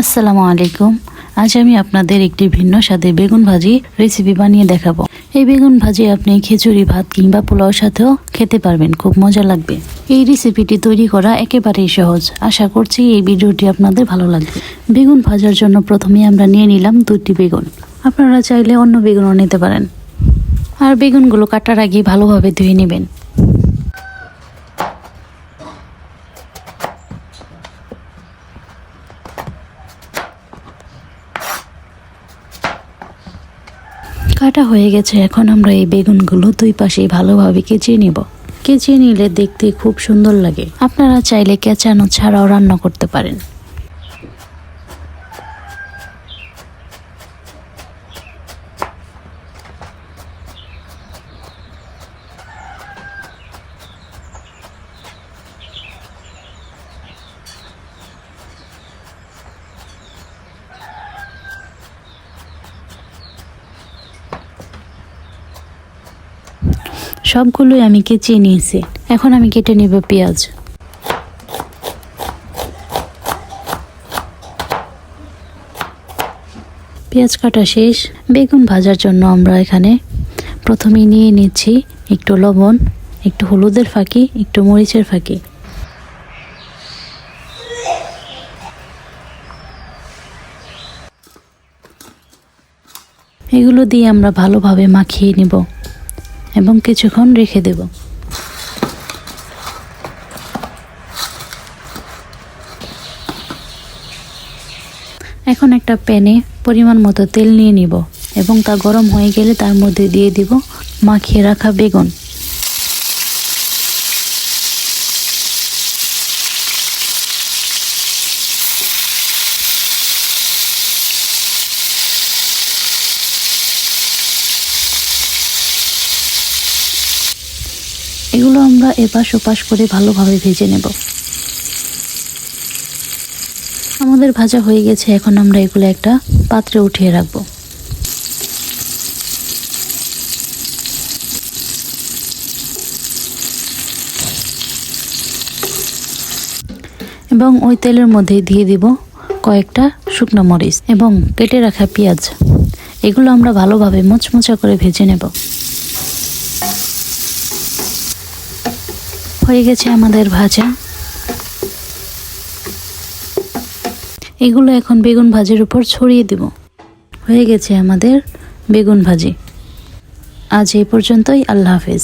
আসসালামু আলাইকুম। আজ আমি আপনাদের একটি ভিন্ন স্বাদে বেগুন ভাজি রেসিপি বানিয়ে দেখাবো। এই বেগুন ভাজি আপনি খিচুড়ি, ভাত কিংবা পোলাওর সাথেও খেতে পারবেন, খুব মজা লাগবে। এই রেসিপিটি তৈরি করা একেবারেই সহজ। আশা করছি এই ভিডিওটি আপনাদের ভালো লাগবে। বেগুন ভাজার জন্য প্রথমে আমরা নিয়ে নিলাম দুটি বেগুন। আপনারা চাইলে অন্য বেগুনও নিতে পারেন। আর বেগুনগুলো কাটার আগে ভালোভাবে ধুয়ে নেবেন। কাটা হয়ে গেছে, এখন আমরা এই বেগুনগুলো দুই পাশে ভালোভাবে কেচিয়ে নিব। কেচিয়ে নিলে দেখতে খুব সুন্দর লাগে। আপনারা চাইলে কেচানো ছাড়াও রান্না করতে পারেন। সবগুলোই আমি কেচিয়ে নিয়েছি। এখন আমি কেটে নিব পেঁয়াজ। পেঁয়াজ কাটা শেষ। বেগুন ভাজার জন্য আমরা এখানে প্রথমে নিয়ে নিচ্ছি একটু লবণ, একটু হলুদের ফাঁকি, একটু মরিচের ফাঁকি। এগুলো দিয়ে আমরা ভালোভাবে মাখিয়ে নিব। এবং কিছুক্ষণ রেখে দেব। এখন একটা প্যানে পরিমাণ মতো তেল নিয়ে নিব এবং তা গরম হয়ে গেলে তার মধ্যে দিয়ে দিব মাখিয়ে রাখা বেগুন। এগুলো আমরা এপাশ ওপাশ করে ভালোভাবে ভেজে নেব। আমাদের ভাজা হয়ে গেছে, এখন আমরা এগুলো একটা পাত্রে উঠিয়ে রাখব। এবং ওই তেলের মধ্যে দিয়ে দিব কয়েকটা শুকনো মরিচ এবং কেটে রাখা পেঁয়াজ। এগুলো আমরা ভালোভাবে মোচমোচা করে ভেজে নেব। হয়ে গেছে আমাদের ভাজা। এগুলো এখন বেগুন ভাজির উপর ছড়িয়ে দেব। হয়ে গেছে আমাদের বেগুন ভাজি। আজ এই পর্যন্তই, আল্লাহ হাফেজ।